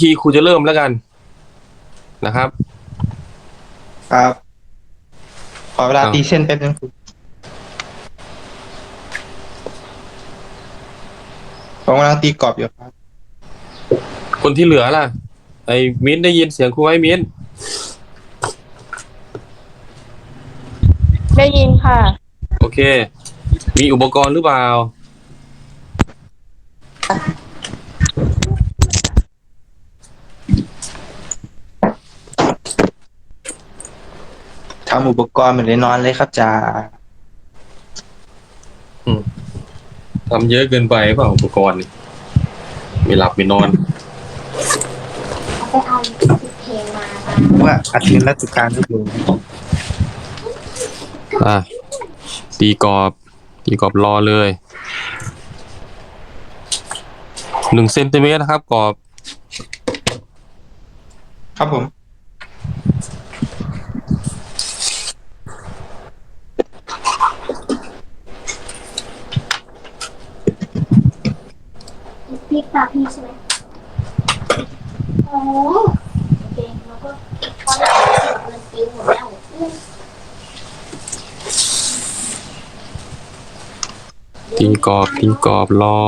ทีครูจะเริ่มแล้วกันนะครับ ครับ ขอเวลาอ้าวตีเส้นแป๊บนึงครูผมกำลังตีกรอบอยู่ครับ คนที่เหลือล่ะ ไอ้มิ้นได้ยินเสียงครูไหมมิ้นได้ยินค่ะ โอเค มีอุปกรณ์หรือเปล่า ทำอุปกรณ์เหมือนเลยนอนเลยครับจ่าทำเยอะเกินไปเปล่าอุปกรณ์นี่ไม่หลับไม่นอน ไปเอาเพลงมาค่ะว่าอาทิตย์ละตุการทุกอยู่อะตีกรอบ ตีกรอบรอเลยหนึ่งเซนติเมตรนะครับกรอบ ครับผม พี่ปาพี่ใช่ไหมโอ้โอเคแล้วก็ตอนนี้มันปิ้วหมดแล้วอืมตีกรอบตีกรอบรอ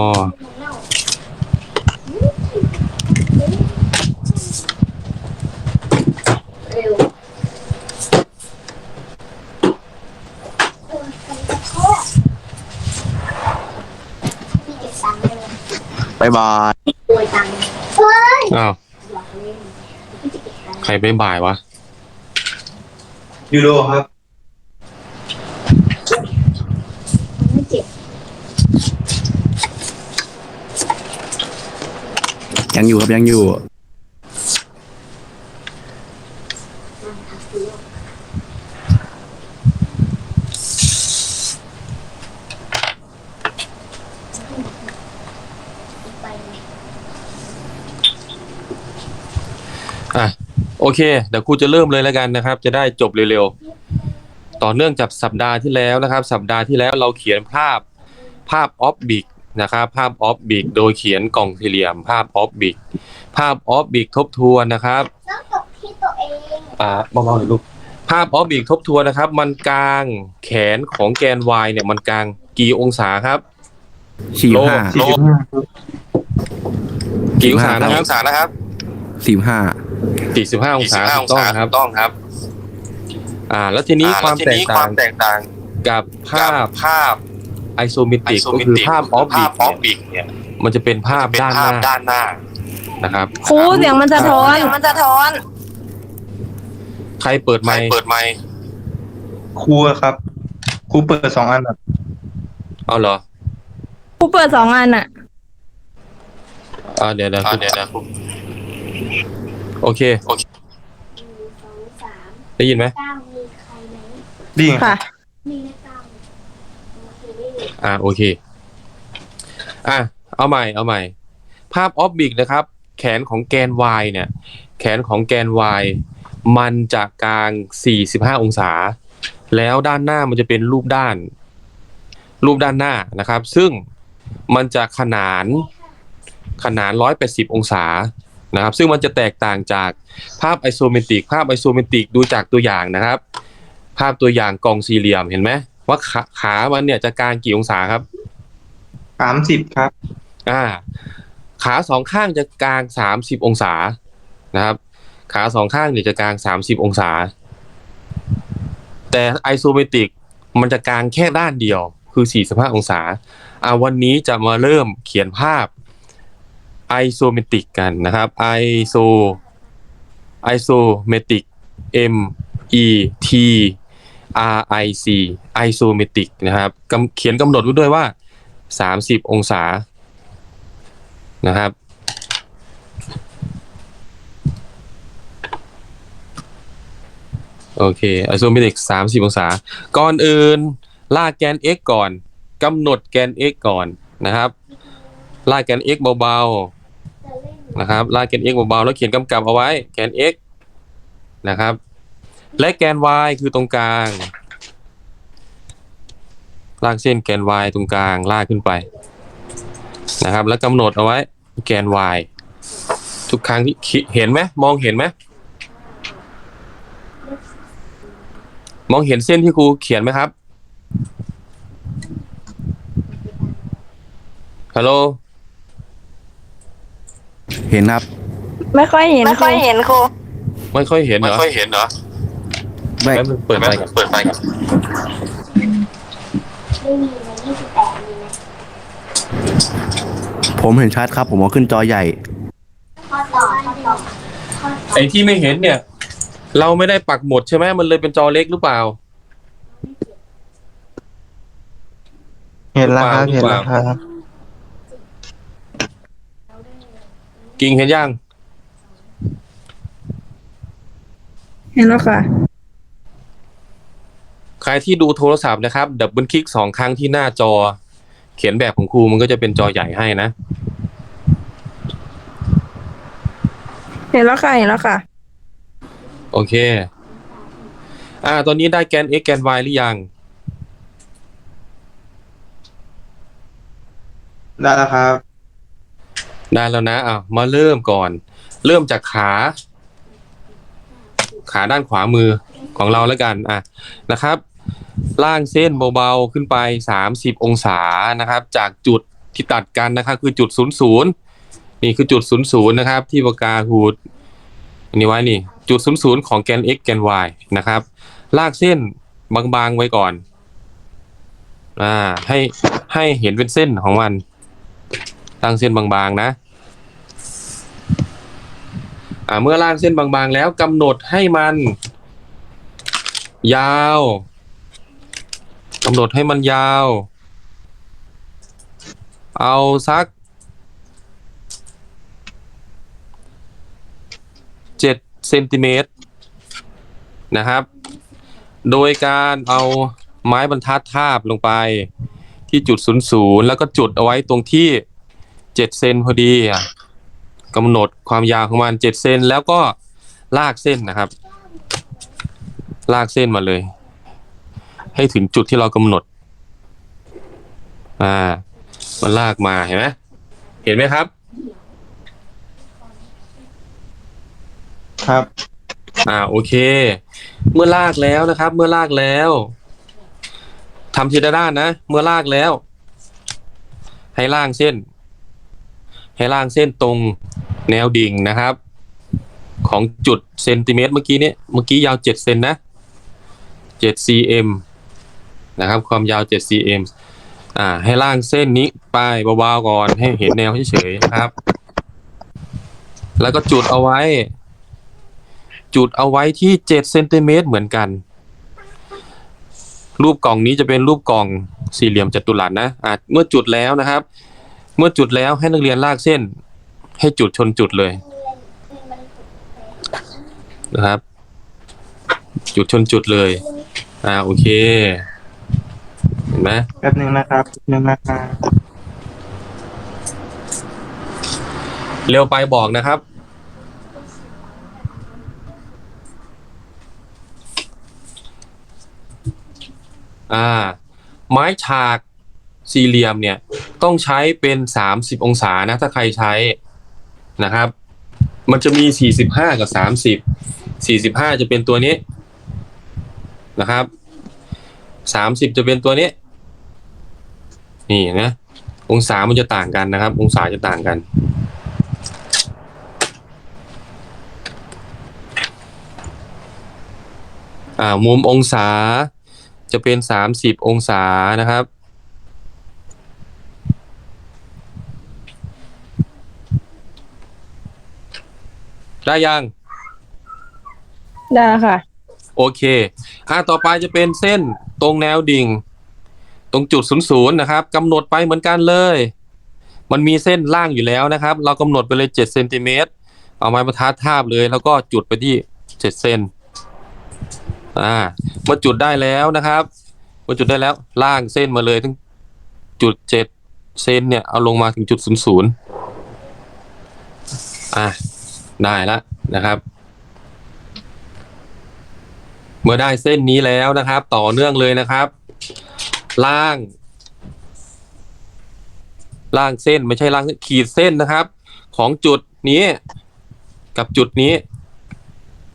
เร็วโอ้ยใครจะชอบพี่เก็บตังค์ได้เลย บายบายโวยตังค์เฮ้ยอ้าวอยากเล่นพี่จะเก็บตังค์ใครไม่บ่ายวะ ยูโรครับไม่เจ็บยังอยู่ครับยังอยู่ ไปเลย อะ โอเค เดี๋ยวครูจะเริ่มเลยแล้วกันนะครับ จะได้จบเร็วๆ ต่อเนื่องจากสัปดาห์ที่แล้วนะครับ สัปดาห์ที่แล้วเราเขียนภาพภาพออฟบิกนะครับ ภาพออฟบิกโดยเขียนกล่องสี่เหลี่ยม ภาพออฟบิกภาพออฟบิกทบทวนนะครับต้องตกที่ตัวเองอ่าเบาๆหน่อยลูกภาพออฟบิกทบทวนนะครับ มันกลางแขนของแกน y เนี่ยมันกลางกี่องศาครับสี่โลห้าสี่สิบห้าครับกี่องศา45นะครับสี่ห้า สี่สิบห้าองศาถูกต้องครับต้องครับ อ่า แล้วทีนี้ความแตกต่างแตกต่างกับภาพภาพไอโซเมตริกก็ isometric คือภาพออฟบิภาพออฟกบิกเนี่ย มันจะเป็นภาพเป็นด้านภาหพน้าด้านหน้านะครับครูเสียงมันสะท้อนมันจะท้อน ใครเปิดใคไมรค์เปิดไมค์ครูอะครับครูเปิดสองอันแบบเอาเหรอครูเปิดสองอันอะอ่าเดี๋ยวเดี๋ยวอ่าเดี๋ยวนะ โอเค หนึ่งสองสามได้ยินไหมเก้ามีใครไหมดีคค่ะรับมีนะเก้าโอเคไม่มีอ่า โอเค อะ เอาใหม่ เอาใหม่ ภาพออฟบิกนะครับ แขนของแกน y เนี่ย แขนของแกน y มันจะกลาง 45 องศา แล้วด้านหน้ามันจะเป็นรูปด้าน รูปด้านหน้านะครับ ซึ่งมันจะขนาน ขนาน 180 องศา นะครับซึ่งมันจะแตกต่างจากภาพไอโซเมตริกภาพไอโซเมตริกดูจากตัวอย่างนะครับ ภาพตัวอย่างกล่องสี่เหลี่ยมเห็นไหมว่าขาขามันเนี่ยจะกลางกี่องศาครับสามสิบครับ อ่า ขาสองข้างจะกลางสามสิบองศานะครับ ขาสองข้างเนี่ยจะกลางสามสิบองศา แต่ไอโซเมตริกมันจะกลางแค่ด้านเดียวคือสี่สิบห้าองศาอ่าวันนี้จะมาเริ่มเขียนภาพ ไอโซเมติกกันนะครับไอโซไอโซเมติก M E T R I C ไอโซเมติกนะครับเขียนกำหนดไว้ด้วยว่าสามสิบองศานะครับโอเค isometric สามสิบองศา ก่อนอื่น ลากแกน x ก่อนกำหนดแกน x ก่อนนะครับ ลากแกน x เบาๆ นะครับลากแกน x เบาๆแล้วเขียนกำกับเอาไว้แกน x นะครับ และแกน y คือตรงกลาง ลากเส้นแกน y ตรงกลางลากขึ้นไปนะครับ แล้วกำหนดเอาไว้แกน y ทุกครั้งที่เห็นไหมมองเห็นไหมมองเห็นเส้นที่ครูเขียนไหมครับฮัลโหล เห็นครับไม่ค่อยเห็นไม่ค่อยเห็นครูไม่ค่อยเห็นเหรอไม่ค่อยเห็นเหรอไม่แป๊บนึงเปิดไฟก่อนเปิดไฟก่อนไม่มีเลยยี่สิบแปดมีไหมผมเห็นชัดครับ ผมเอาขึ้นจอใหญ่ข้อต่อข้อต่อข้อต่อไอ้ที่ไม่เห็นเนี่ย เราไม่ได้ปักหมดใช่ไหมมันเลยเป็นจอเล็กหรือเปล่า เห็นแล้วครับหรือเห็นเปล่าแล้วครับ กิ่งเห็นยังเห็นแล้วค่ะ ใครที่ดูโทรศัพท์นะครับ ดับเบิลคลิกสองครั้งที่หน้าจอ เขียนแบบของครูมันก็จะเป็นจอใหญ่ให้นะ เห็นแล้วค่ะ เห็นแล้วค่ะ โอเค อ่า ตอนนี้ได้แกน x แกน y หรือยัง ได้แล้วครับ ได้แล้วนะอะมาเริ่มก่อน เริ่มจากขา ขาด้านขวามือของเราแล้วกันอะนะครับล่างเส้นเบาๆขึ้นไป 30 องศานะครับ จากจุดที่ตัดกันนะครับ คือจุด 00 นี่คือจุด 00 นะครับ ที่ปากกาหูดอันนี้ไว้นี่ จุด 00 ของแกน x แกน y นะครับ ลากเส้นบางๆไว้ก่อนอ่าให้ให้เห็นเป็นเส้นของมัน ตั้งเส้นบางๆนะ อ่าเมื่อล่างเส้นบางๆ แล้วกำหนดให้มัน ยาวกำหนดให้มันยาว เอาสักเจ็ดเซนติเมตรนะครับ โดยการเอาไม้บรรทัดทาบลงไปที่จุดศูนย์ศูนย์แล้วก็จุดเอาไว้ตรงที่เจ็ดเซนพอดีอะ กำหนดความยาวของมันเจ็ดเซนแล้วก็ลากเส้นนะครับ ลากเส้นมาเลย ให้ถึงจุดที่เรากำหนด อ่า มันลากมาเห็นไหมเห็นไหมครับ ครับ อ่าโอเค เมื่อลากแล้วนะครับ เมื่อลากแล้วทำทีละด้านนะ เมื่อลากแล้ว ให้ล่างเส้น ให้ล่างเส้นตรงแนวดิ่งนะครับ ของจุดเซนติเมตรเมื่อกี้เนี่ยเมื่อกี้ยาวเจ็ดเซนนะเจ็ด cm นะครับ ความยาวเจ็ด cm อ่า ให้ล่างเส้นนี้ไปเบาๆก่อนให้เห็นแนวเฉยๆนะครับ แล้วก็จุดเอาไว้ จุดเอาไว้ที่เจ็ดเซนติเมตรเหมือนกัน รูปกล่องนี้จะเป็นรูปกล่องสี่เหลี่ยมจัตุรัสนะอะเมื่อจุดแล้วนะครับ เมื่อจุดแล้วให้นักเรียนลากเส้น ให้จุดชนจุดเลยนะครับ จุดชนจุดเลย อ่าโอเค เห็นไหมแป๊บนึงนะครับแป๊บนึงนะครับเร็วไปบอกนะครับ อ่า ไม้ฉาก สี่เหลี่ยมเนี่ยต้องใช้เป็นสามสิบองศานะถ้าใครใช้นะครับ มันจะมีสี่สิบห้ากับสามสิบสี่สิบห้าจะเป็นตัวนี้นะครับสามสิบจะเป็นตัวนี้ นี่นะ องศามันจะต่างกันนะครับ องศาจะต่างกันอ่ามุมองศาจะเป็นสามสิบองศานะครับ ได้ยัง ได้ค่ะ โอเค อ่าต่อไปจะเป็นเส้นตรงแนวดิ่ง ตรงจุดศูนย์ศูนย์นะครับกำหนดไปเหมือนกันเลย มันมีเส้นล่างอยู่แล้วนะครับ เรากำหนดไปเลยเจ็ดเซนติเมตรเอาไม้บรรทัดทาบเลย แล้วก็จุดไปที่เจ็ดเซนอ่าเมื่อจุดได้แล้วนะครับเมื่อจุดได้แล้วล่างเส้นมาเลยทั้งจุดเจ็ดเซนเนี่ยเอาลงมาถึงจุดศูนย์ศูนย์อ่า ได้แล้วนะครับ เมื่อได้เส้นนี้แล้วนะครับ ต่อเนื่องเลยนะครับ ล่าง ล่างเส้นไม่ใช่ล่างขีดเส้นนะครับ ของจุดนี้กับจุดนี้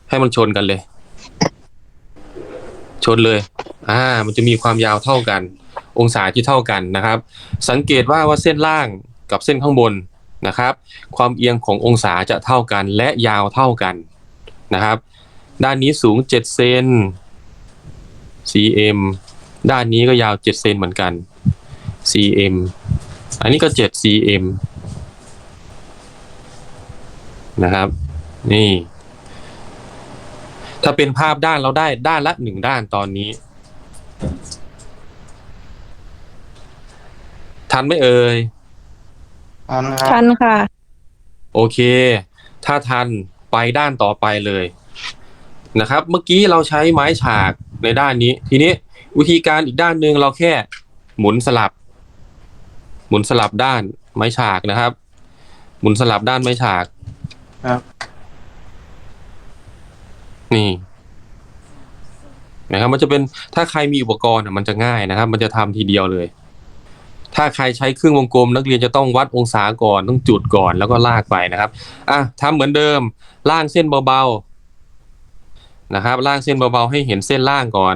ให้มันชนกันเลย ชนเลย อ่า มันจะมีความยาวเท่ากัน องศาที่เท่ากันนะครับ สังเกตว่าว่าเส้นล่างกับเส้นข้างบน นะครับ ความเอียงขององศาจะเท่ากันและยาวเท่ากันนะครับ ด้านนี้สูง 7 เซน cm ด้านนี้ก็ยาว 7 เซนเหมือนกัน cm อันนี้ก็7 cm นะครับ นี่ ถ้าเป็นภาพด้านเราได้ด้านละหนึ่งด้านตอนนี้ ทันไหมเอ่ย อันครัทับนค่ะ โอเค ถ้าทันไปด้านต่อไปเลยนะครับ เมื่อกี้เราใช้ไม้ฉากในด้านนี้ ทีนี้วิธีการอีกด้านหนึ่งเราแค่ หมุนสลับ หมุนสลับด้านไม้ฉากนะครับ หมุนสลับด้านไม้ฉากครับ นี่นะครับ มันจะเป็นถ้าใครมีอุปกรณ์อะมันจะง่ายนะครับ มันจะทำทีเดียวเลย ถ้าใครใช้เครื่องวงกลม นักเรียนจะต้องวัดองศาก่อนต้องจุดก่อนแล้วก็ลากไปนะครับอะทำเหมือนเดิมล่างเส้นเบาๆนะครับล่างเส้นเบาๆให้เห็นเส้นล่างก่อน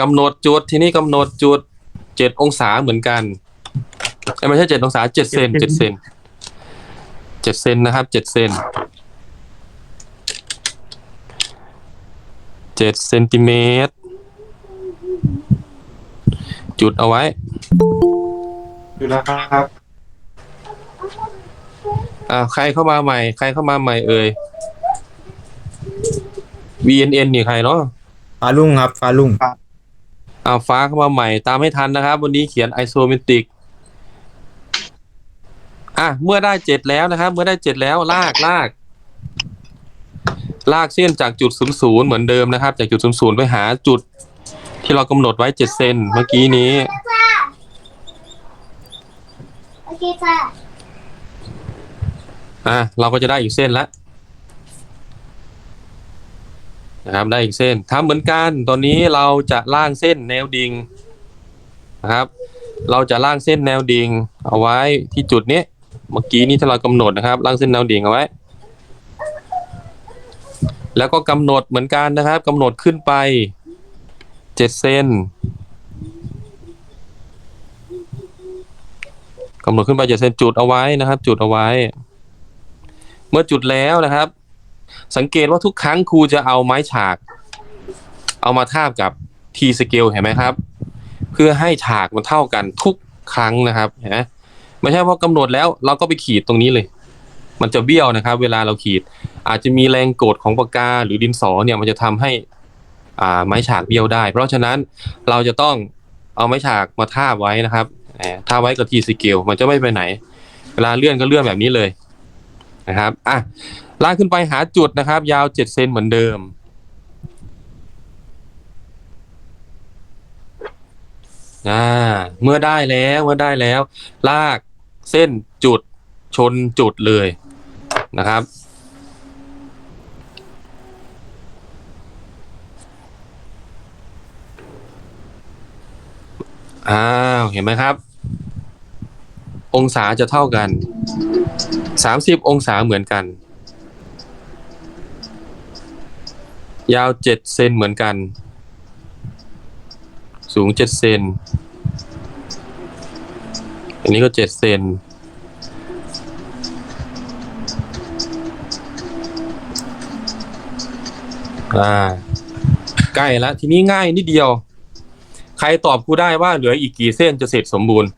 กำหนดจุดทีนี้กำหนดจุดเจ็ดองศาเหมือนกันเอ้ยไม่ใช่เจ็ดองศาเจ็ดเซนเจ็ดเซนเจ็ดเซนนะครับเจ็ดเซนเจ็ดเซนติเมตร จุดเอาไว้ อยู่แล้วครับ อ่าใครเข้ามาใหม่ ใครเข้ามาใหม่เอ่ย VNN นี่ใครเนาะฟ้าลุ่งครับฟ้าลุ่งอ่าฟ้าเข้ามาใหม่ ตามให้ทันนะครับ วันนี้เขียนไอโซเมตริกอะเมื่อได้เจ็ดแล้วนะครับ เมื่อได้เจ็ดแล้วลากลาก ลากเส้นจากจุดศูนย์ศูนย์เหมือนเดิมนะครับ จากจุดศูนย์ศูนย์ไปหาจุด ที่เรากำหนดไว้เจ็ดเซนเมื่อกี้นี้ โอเคจ้าอะเราก็จะได้อีกเส้นละนะครับได้อีกเส้นทำเหมือนกันตอนนี้เราจะล่างเส้นแนวดิ่งนะครับ เราจะล่างเส้นแนวดิ่งเอาไว้ที่จุดนี้เมื่อกี้นี้ที่เรากำหนดนะครับ ล่างเส้นแนวดิ่งเอาไว้ แล้วก็กำหนดเหมือนกันนะครับกำหนดขึ้นไป เจ็ดเซนกำหนดขึ้นไปเจ็ดเซนจุดเอาไว้นะครับ จุดเอาไว้ เมื่อจุดแล้วนะครับ สังเกตว่าทุกครั้งครูจะเอาไม้ฉาก เอามาทาบกับ T scale เห็นไหมครับ เพื่อให้ฉากมันเท่ากันทุกครั้งนะครับเห็นไหมไม่ใช่พอกำหนดแล้วเราก็ไปขีดตรงนี้เลย มันจะเบี้ยวนะครับ เวลาเราขีด อาจจะมีแรงกดของปากกาหรือดินสอเนี่ยมันจะทำให้ ไม้ฉากเบี้ยวได้ เพราะฉะนั้นเราจะต้องเอาไม้ฉากมาท่าไว้นะครับแหมทาไว้กับ T scale มันจะไม่ไปไหน เวลาเลื่อนก็เลื่อนแบบนี้เลยนะครับอะลากขึ้นไปหาจุดนะครับ ยาว7เซนเหมือนเดิมอ่าเมื่อได้แล้วเมื่อได้แล้ว ลากเส้นจุดชนจุดเลยนะครับ อ้าวเห็นไหมครับ องศาจะเท่ากัน สามสิบองศาเหมือนกัน ยาวเจ็ดเซนเหมือนกัน สูงเจ็ดเซน อันนี้ก็เจ็ดเซนอ่าใกล้แล้วทีนี้ง่ายนิดเดียว ใครตอบครูได้ว่าเหลืออีกกี่เส้นจะเสร็จสมบูรณ์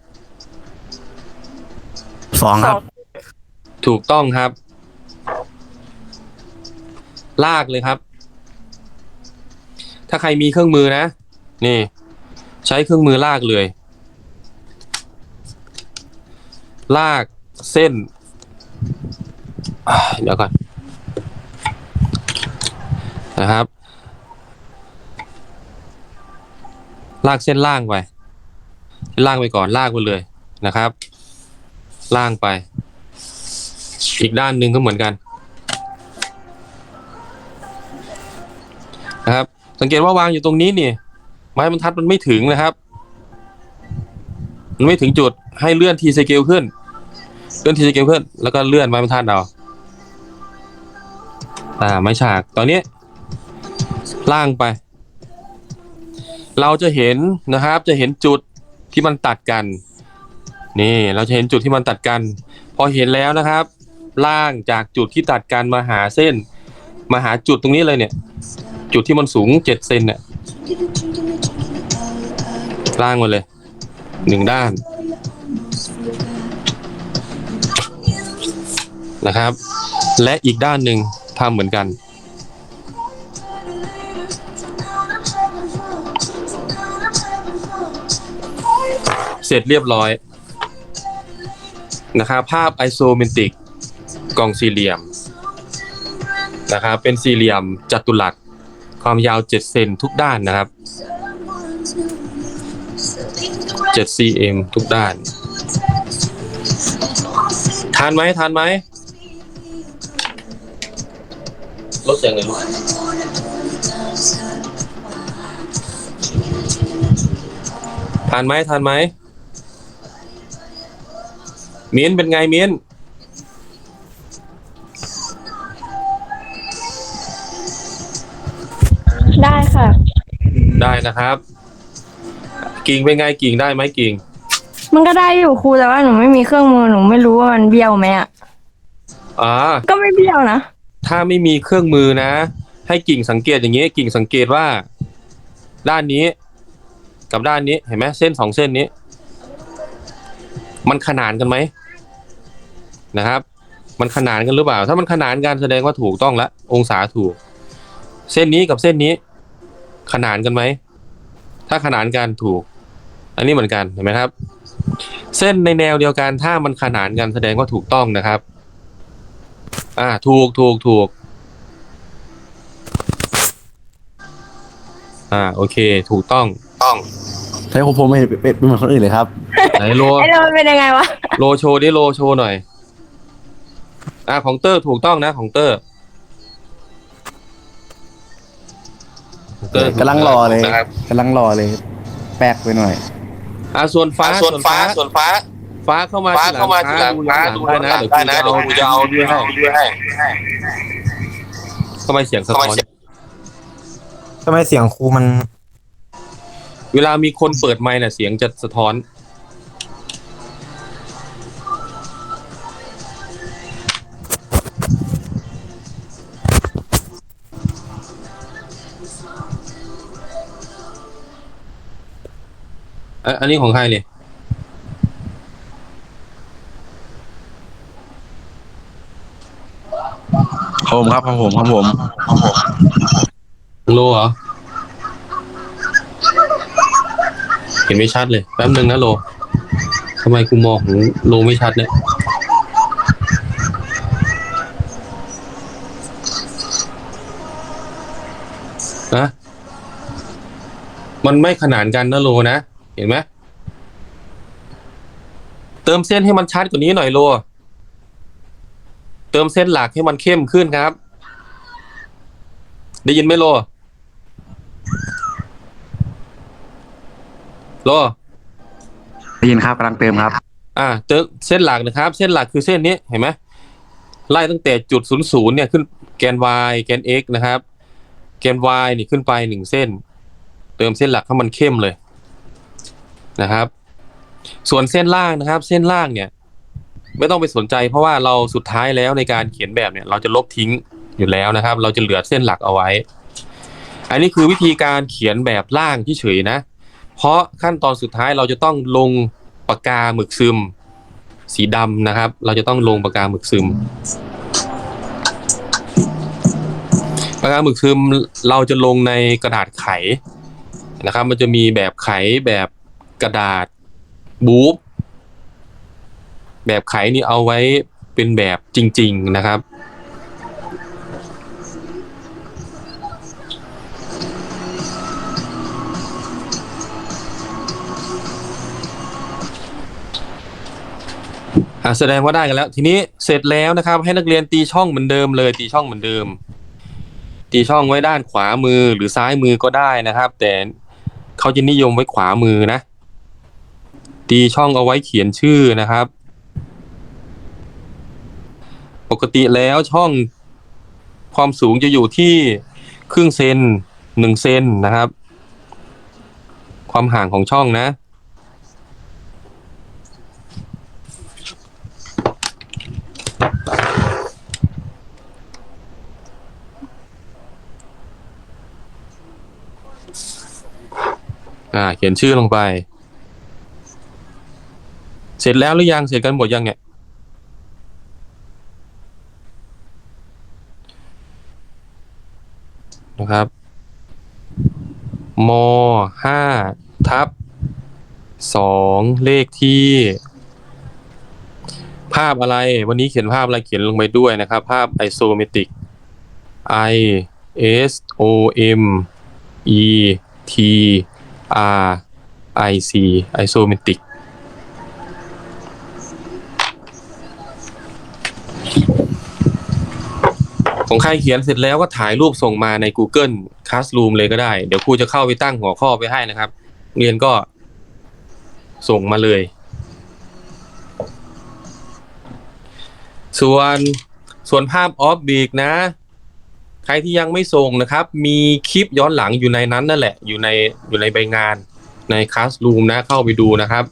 สองครับ ถูกต้องครับ ลากเลยครับ ถ้าใครมีเครื่องมือนะ นี่ ใช้เครื่องมือลากเลย ลากเส้นอ่าเดี๋ยวก่อนนะครับ ลากเส้นล่างไปล่างไปก่อนลากไปเลยนะครับ ล่างไป อีกด้านหนึ่งก็เหมือนกันนะครับ สังเกตว่าวางอยู่ตรงนี้นี่ไม้บรรทัดมันไม่ถึงนะครับ มันไม่ถึงจุดให้เลื่อนทีสเกลขึ้น เลื่อนทีสเกลขึ้น แล้วก็เลื่อนไม้บรรทัดเอาอ่าไม้ฉากตอนนี้ล่างไป เราจะเห็นนะครับ จะเห็นจุดที่มันตัดกัน นี่เราจะเห็นจุดที่มันตัดกัน พอเห็นแล้วนะครับ ล่างจากจุดที่ตัดกันมาหาเส้น มาหาจุดตรงนี้เลยเนี่ย จุดที่มันสูงเจ็ดเซนเนี่ยล่างมาเลยหนึ่งด้านนะครับ และอีกด้านหนึ่งทำเหมือนกัน เสร็จเรียบร้อยนะครับภาพไอโซเมนติกกล่องสี่เหลี่ยมนะครับเป็นสี่เหลี่ยมจัตุรัสความยาว7เซนทุกด้านนะครับ7 cm ทุกด้าน ทานไหมทานไหมลดเสียงเลยลูกทานไหมทานไหม มิ้นเป็นไงมิ้นได้ค่ะ ได้นะครับ กิ่งเป็นไงกิ่งได้ไหมกิ่ง มันก็ได้อยู่ครูแต่ว่าหนูไม่มีเครื่องมือหนูไม่รู้ว่ามันเบี้ยวไหมอะอ่าก็ไม่เบี้ยวนะถ้าไม่มีเครื่องมือนะ ให้กิ่งสังเกตอย่างนี้กิ่งสังเกตว่า ด้านนี้ กับด้านนี้เห็นไหมเส้นสองเส้นนี้ มันขนานกันไหม นะครับ มันขนานกันหรือเปล่า ถ้ามันขนานกันแสดงว่าถูกต้องละ องศาถูก เส้นนี้กับเส้นนี้ ขนานกันไหม ถ้าขนานกันถูก อันนี้เหมือนกันเห็นไหมครับ เส้นในแนวเดียวกันถ้ามันขนานกันแสดงว่าถูกต้องนะครับ อ่า ถูกถูกถูก อ่า โอเค ถูกต้อง ต้องใช้ของผมไม่เป็นเป็นเหมือนคนอื่นเลยครับ ไหนโล ไอ้เรามันเป็นยังไงวะ โลโชว์ดิโลโชว์หน่อย อ่าของเตอร์ถูกต้องนะของเตอร์ของเตอร์กำลังรอเลยนะครับกำลังรอเลย แปลกไปหน่อย อ่าส่วนฟ้าส่วนฟ้าส่วนฟ้า ฟ้าเข้ามาฟ้าเข้ามาทีหลังฟ้าดูได้หนะลังเดี๋ยวได้คุณนะจะเดี๋ยวเอากูจะเอาด้วยให้ด้วยให้ทำไมเสียงสะท้อนทำไมเสียงทำไมเสียงครูมัน เวลามีคนเปิดไมค์น่ะเสียงจะสะท้อน อะอันนี้ของใครเนี่ยครับผมครับครับผมครับผมโลเหรอ เห็นไม่ชัดเลย แป๊บนึงนะโลทำไมกูมองของโลไม่ชัดเนี่ยนะมันไม่ขนานกันนะโลนะ เห็นไหมเติมเส้นให้มันชัดกว่านี้หน่อยโล เติมเส้นหลักให้มันเข้มขึ้นครับ ได้ยินไหมโล โล ได้ยินครับกำลังเติมครับ อ่า เติมเส้นหลักนะครับ เส้นหลักคือเส้นนี้เห็นไหมไล่ตั้งแต่จุดศูนย์ศูนย์เนี่ยขึ้นแกน y แกน x นะครับ แกน y นี่ขึ้นไปหนึ่งเส้น เติมเส้นหลักให้มันเข้มเลย นะครับ ส่วนเส้นล่างนะครับ เส้นล่างเนี่ย ไม่ต้องไปสนใจ เพราะว่าเราสุดท้ายแล้วในการเขียนแบบเนี่ย เราจะลบทิ้งอยู่แล้วนะครับ เราจะเหลือเส้นหลักเอาไว้ อันนี้คือวิธีการเขียนแบบล่างที่เฉยนะ เพราะขั้นตอนสุดท้ายเราจะต้องลงปากกาหมึกซึม สีดำนะครับ เราจะต้องลงปากกาหมึกซึมปากกาหมึกซึมเราจะลงในกระดาษไขนะครับ มันจะมีแบบไขแบบ กระดาษ บู๊แบบไขนี่เอาไว้เป็นแบบจริง ๆนะครับ แสดงว่าได้กันแล้ว ทีนี้เสร็จแล้วนะครับ ให้นักเรียนตีช่องเหมือนเดิมเลย ตีช่องเหมือนเดิม ตีช่องไว้ด้านขวามือหรือซ้ายมือก็ได้นะครับ แต่เขาจะนิยมไว้ขวามือนะ ตีช่องเอาไว้เขียนชื่อนะครับ ปกติแล้วช่องความสูงจะอยู่ที่ครึ่งเซนหนึ่งเซนนะครับ ความห่างของช่องนะ อ่า เขียนชื่อลงไป เสร็จแล้วหรือยัง เสร็จกันหมดยังเนี่ย นะครับ มห้าทับสองเลขที่ ภาพอะไร วันนี้เขียนภาพอะไรเขียนลงไปด้วยนะครับ ภาพ isometric i s o m e t r i c isometric ของใครเขียนเสร็จแล้วก็ถ่ายรูปส่งมาใน Google Classroom เลยก็ได้ เดี๋ยวครูจะเข้าไปตั้งหัวข้อไปให้นะครับ เรียนก็ส่งมาเลย ส่วนส่วนภาพออฟบีกนะ ใครที่ยังไม่ส่งนะครับ มีคลิปย้อนหลังอยู่ในนั้นนั่นแหละ อยู่ในอยู่ในใบงานใน Classroom นะเข้าไปดูนะครับ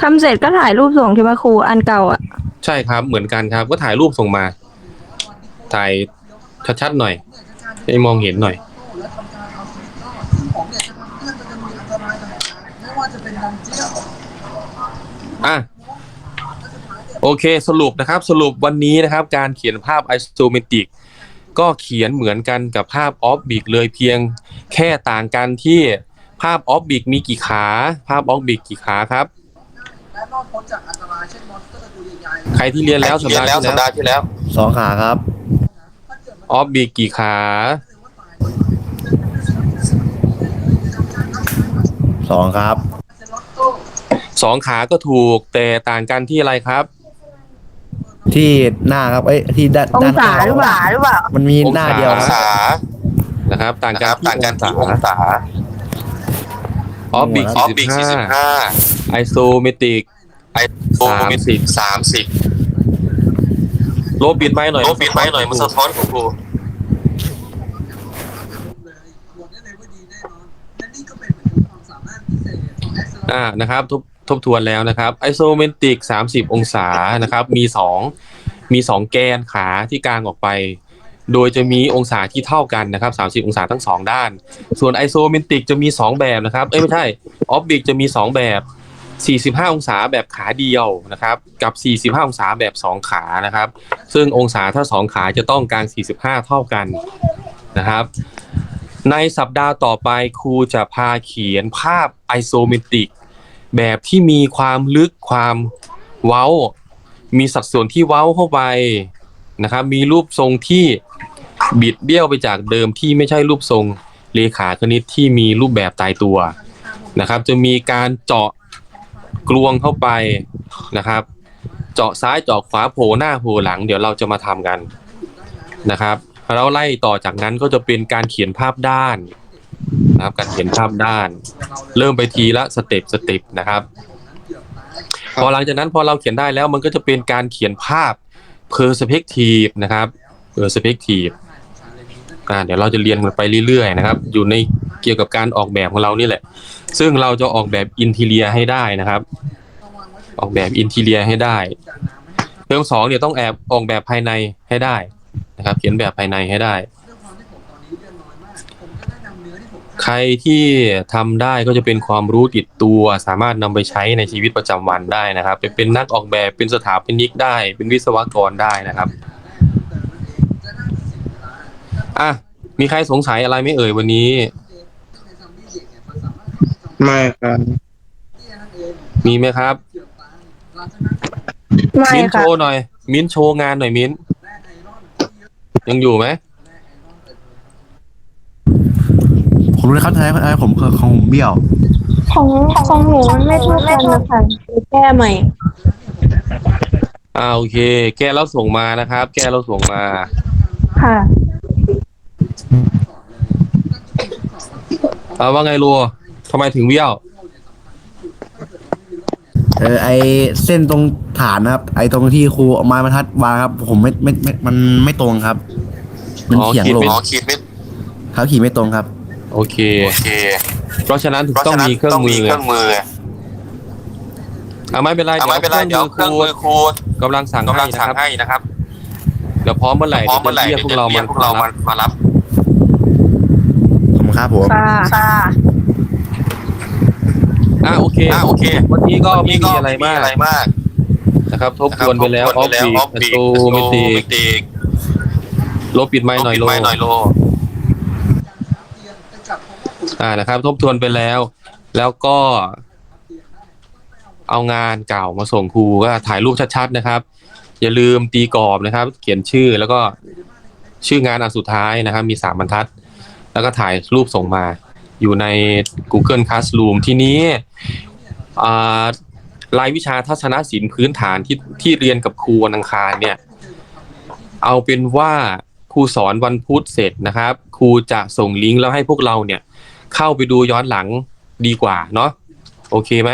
ทำเสร็จก็ถ่ายรูปส่งใช่ไหมครูอันเก่าอะ ใช่ครับเหมือนกันครับ ก็ถ่ายรูปส่งมา ถ่าย ชัดๆหน่อยให้มองเห็นหน่อยอะโอเคสรุปนะครับสรุปวันนี้นะครับ การเขียนภาพไอโซเมตริกก็เขียนเหมือนกันกับภาพออฟบิกเลยเพียงแค่ต่างกันที่ภาพออฟบิกมีกี่ขา ภาพออฟบิกกี่ขาครับใครที่เรียนแล้วสัปดาห์ที่แล้วสองขาครับ ออฟบิกกี่ขาสองครับสองขาก็ถูกแต่ต่างกันที่อะไรครับ ที่หน้าครับเอ้ยที่ด้านองด้านศาหรือเปล่าหรือเปล่ามันมีหน้าเดียวองศานะครับ ต่างนะกัคนรับที่ต่างกันองที่องศาศาออฟบิกออฟบิกสี่สิบห้า45ไอโซเมตริกไอโฟมิติก30โลปิดไม้หน่อยโลปิดไม้หน่อยมันสะท้อนของค อ่านะครับทบทบทวนแล้วนะครับไอโซเมตริก 30 องศานะครับมีสองมีสองแกนขาที่กลางออกไป โดยจะมีองศาที่เท่ากันนะครับ 30 องศาทั้งสองด้าน ส่วนไอโซเมตริกจะมี 2 แบบนะครับเอ้ยไม่ใช่ออฟบิกจะมี 2 แบบ 45 องศาแบบขาเดียวนะครับกับ 45 องศาแบบ 2 ขานะครับ ซึ่งองศาถ้า 2 ขาจะต้องกลาง 45 เท่ากันนะครับ ในสัปดาห์ต่อไปครูจะพาเขียนภาพไอโซเมตริก แบบที่มีความลึกความเว้า มีสัดส่วนที่เว้าเข้าไปนะครับมีรูปทรงที่บิดเบี้ยวไปจากเดิมที่ไม่ใช่รูปทรงเลขาคณิตที่มีรูปแบบตายตัวนะครับ จะมีการเจาะกลวงเข้าไปนะครับ เจาะซ้ายเจาะขวาโผล่หน้าโผล่หลัง เดี๋ยวเราจะมาทำกันนะครับ แล้วไล่ต่อจากนั้นก็จะเป็นการเขียนภาพด้านนะครับการเขียนภาพด้าน เริ่มไปทีละสเต็ปสเต็ปนะครับ พอหลังจากนั้นพอเราเขียนได้แล้วมันก็จะเป็นการเขียนภาพ perspective นะครับ perspective อ่าเดี๋ยวเราจะเรียนกันไปเรื่อยๆนะครับ อยู่ในเกี่ยวกับการออกแบบของเรานี่แหละ ซึ่งเราจะออกแบบอินทีเรียให้ได้นะครับ ออกแบบอินทีเรียให้ได้ เทอมสองเนี่ยต้องแอบออกแบบภายในให้ได้ นะครับ เขียนแบบภายในให้ได้ ใครที่ทำได้ก็จะเป็นความรู้ติดตัวสามารถนำไปใช้ในชีวิตประจำวันได้นะครับไปเป็นนักออกแบบเป็นสถาปนิกได้ เป็นวิศวกรได้นะครับอะมีใครสงสัยอะไรไหม่เอ่ยวันนี้ ไม่ครับ มีไหมครับ ไม่มิ้นโชค่ะว์หน่อย มิ้นโชว์งานหน่อยมิ้น ยังอยู่ไหมผมรู้นะครับทำไมทำไมผมของผมเบี้ยว ของของหนูมันไม่เท่ากันนะคะแก้ใหม่ อ่าโอเค แกแล้วส่งมานะครับ แกแล้วส่งมา ค่ะ เอาว่าไงรัวทำไมถึงเบี้ยวเออไอเส้นตรงฐานนะครับ ไอตรงที่ครูเอาไม้บรรทัดวางครับ ผมไม่ไม่ไม่มันไม่ตรงครับ มันอ๋อเขียงขีดลงไม่อ๋อขีดไม่เขาขี่ไม่ตรงครับ โอเค โอเค เพราะฉะนั้นถึงเพราะต้องฉะนั้นมีเครื่องต้องมืมีอเครื่องมืออะไม่เป็นไรอะไม่เป็นไรเดี๋ยวเครื่องมือครูกำลังสั่งกำลัให้งนะสั่งครับให้นะครับเดี๋ยวพร้อมเมื่อไหร่พร้อมเมื่อไหร่เดี๋ยวจะเรียกพวกเราเรีมายกพวกเรามามารับขอบคุณครับผม ค่ะ อะโอเคอะโอเค วันนี้ก็ไม่นี่มีอะไรมากอะไรมากนะครับ ทบทวนไปแล้วออฟบีออฟอับีตูมิติติกลบปิดไม้หน่อยโลไม้หน่อยโลอ่านะครับ ทบทวนไปแล้ว แล้วก็ เอางานเก่ามาส่งครูก็ถ่ายรูปชัดๆนะครับ อย่าลืมตีกรอบนะครับ เขียนชื่อแล้วก็ชื่องานอันสุดท้ายนะครับ มีสามบรรทัด แล้วก็ถ่ายรูปส่งมา อยู่ใน Google Classroom ทีนี้อ่ารายวิชาทัศนศิลป์พื้นฐานที่ที่เรียนกับครูวันอังคารเนี่ย เอาเป็นว่าครูสอนวันพุธเสร็จนะครับ ครูจะส่งลิงก์แล้วให้พวกเราเนี่ย เข้าไปดูย้อนหลังดีกว่าเนาะโอเคไหม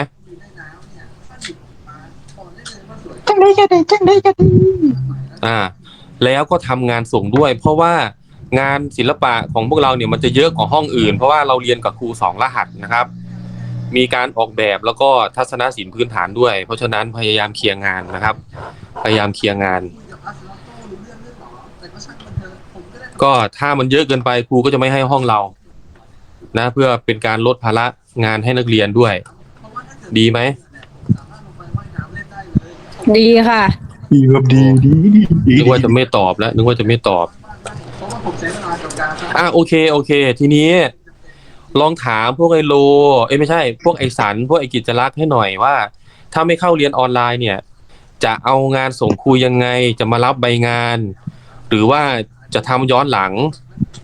จังได้จังได้จังได้จังอ่า แล้วก็ทำงานส่งด้วย เพราะว่า งานศิลปะของพวกเราเนี่ยมันจะเยอะกว่าห้องอื่น เพราะว่าเราเรียนกับครูสองรหัสนะครับ มีการออกแบบแล้วก็ทัศนศิลป์พื้นฐานด้วย เพราะฉะนั้นพยายามเคลียร์งานนะครับ พยายามเคลียร์งาน ก็ถ้ามันเยอะเกินไปครูก็จะไม่ให้ห้องเรา นะ เพื่อเป็นการลดภาระงานให้นักเรียนด้วย ดีไหมดีค่ะ ดีครับดีดีดีดีนึกว่าจะไม่ตอบแล้วนึกว่าจะไม่ตอบ อะโอเคโอเค ทีนี้ ลองถามพวกไอโล เอ้ยไม่ใช่ พวกไอสันพวกไอกิจลักษณ์ให้หน่อยว่า ถ้าไม่เข้าเรียนออนไลน์เนี่ย จะเอางานส่งครูยังไงจะมารับใบงาน หรือว่าจะทำย้อนหลัง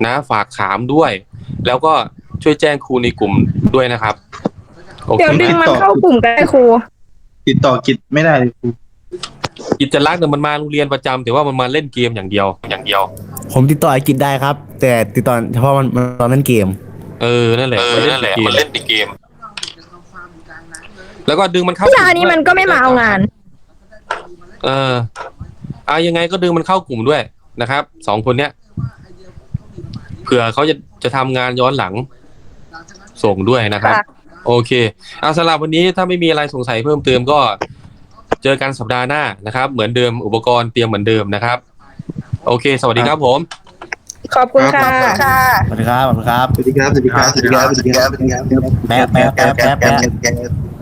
นะฝากถามด้วย แล้วก็ช่วยแจ้งครูในกลุ่มด้วยนะครับโอเคเดี๋ยวไหมดึงมันเข้ากลุ่มก็ได้ครู ติดต่อกิจไม่ได้เลยครู กิจลักษณ์เนี่ยมันมาโรงเรียนประจำแต่ว่ามันมาเล่นเกมอย่างเดียว อย่างเดียว ผมติดต่อไอ้กิจได้ครับ แต่ติดต่อเฉพาะมันมันตอนเล่นเกม เออนั่นแหละเออมันเล่นนั่นแหละเกมมันเล่นในเกม แล้วก็ดึงมันเข้าวิชานี้มันก็ไม่มาเอางาน เอออะยังไงก็ดึงมันเข้ากลุ่มด้วยนะครับสองคนเนี้ยเผื่อเขาจะจะทำงานย้อนหลัง ส่งด้วยนะครับ ค่ะ โอเค เอาสำหรับวันนี้ถ้าไม่มีอะไรสงสัยเพิ่มเติมก็ เจอกันสัปดาห์หน้านะครับ เหมือนเดิมอุปกรณ์เตรียมเหมือนเดิมนะครับ โอเค สวัสดีครับผม ขอบคุณค่ะ สวัสดีครับ สวัสดีครับ สวัสดีครับ สวัสดีครับ สวัสดีครับ สวัสดีครับสวัสดีครับแป๊บแป๊บแป๊บแป๊บแป๊บแป๊บ